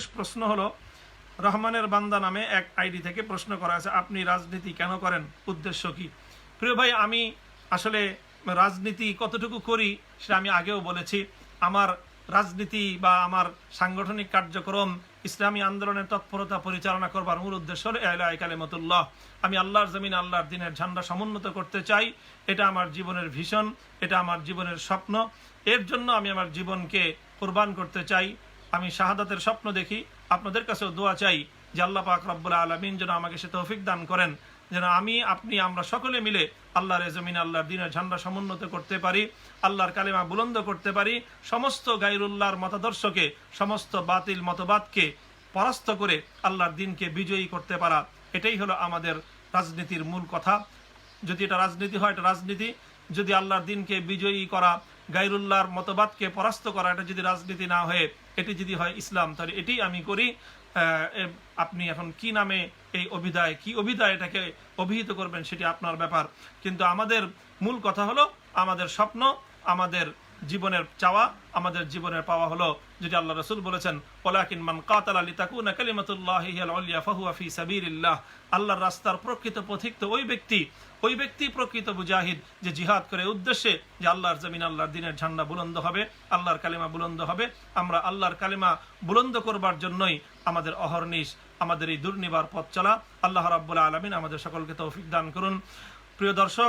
সর্বশেষ প্রশ্ন হলো, রহমানের বান্দা নামে এক আইডি থেকে প্রশ্ন করা আছে, আপনি রাজনীতি কেন করেন? উদ্দেশ্য কি? প্রিয় ভাই, আমি আসলে রাজনীতি কতটুকু করি সেটা আমি আগেও বলেছি। আমার রাজনীতি বা আমার সাংগঠনিক কার্যক্রম, ইসলামী আন্দোলনের তৎপরতা পরিচালনা করবার মূল উদ্দেশ্য হলো এলাই কালেমতুল্লাহ। আমি আল্লাহর জমিন আল্লাহর দিনের ঝান্ডা সমুন্নত করতে চাই, এটা আমার জীবনের ভীষণ এটা আমার জীবনের স্বপ্ন। এর জন্য আমি আমার জীবনকে কোরবান করতে চাই। আমি শাহাদাতের স্বপ্ন দেখি। আপনাদের কাছেও দোয়া চাই যে আল্লাহ পাক রব্বুল আলমিন যেন আমাকে সে তৌফিক দান করেন, যেন আমি, আপনি, আমরা সকলে মিলে আল্লাহর জমিন, আল্লাহর দিনের ঝান্ডা সমুন্নত করতে পারি, আল্লাহর কালিমা বুলন্দ করতে পারি, সমস্ত গাইরুল্লাহর মতাদর্শকে, সমস্ত বাতিল মতবাদকে পরাস্ত করে আল্লাহর দিনকে বিজয়ী করতে পারা, এটাই হলো আমাদের রাজনীতির মূল কথা। যদি এটা রাজনীতি হয়, এটা রাজনীতি। যদি আল্লাহর দিনকে বিজয়ী করা গাইরুল্লাহর মতবাদকে পরাস্ত করা, এটা যদি রাজনীতি না হয়ে, এটি যদি হয় ইসলাম, তাহলে এটি আমি করি। আপনি এখন কি নামে এই অভিধায়, কি অভিধায় এটাকে অভিহিত করবেন সেটি আপনার ব্যাপার। কিন্তু আমাদের মূল কথা হলো, আমাদের স্বপ্ন, আমাদের জীবনের চাওয়া আমাদের জীবনের পাওয়া হলো। যেটি আল্লাহ রসুল বলেছেন, ওলাকিন মান কাতাল আলী তাকুনা কালিমাতুল্লাহ আলিয়া ফি সাবিরিল্লাহ আল্লাহর রাস্তার প্রকৃত পথিক তো ওই ব্যক্তি ওই ব্যক্তি প্রকৃত মুজাহিদ যে জিহাদ করে উদ্দেশ্যে যে আল্লাহর জমিন আল্লাহর দিনের ঝান্ডা বুলন্দ হবে, আল্লাহর কালিমা বুলন্দ হবে। আমরা আল্লাহর কালিমা বুলন্দ করবার জন্যই আমাদের অহর্নিশ, আমাদের এই দুর্নিবার পথ চলা। আল্লাহ রাব্বুল আলমিন আমাদের সকলকে তৌফিক দান করুন। প্রিয় দর্শক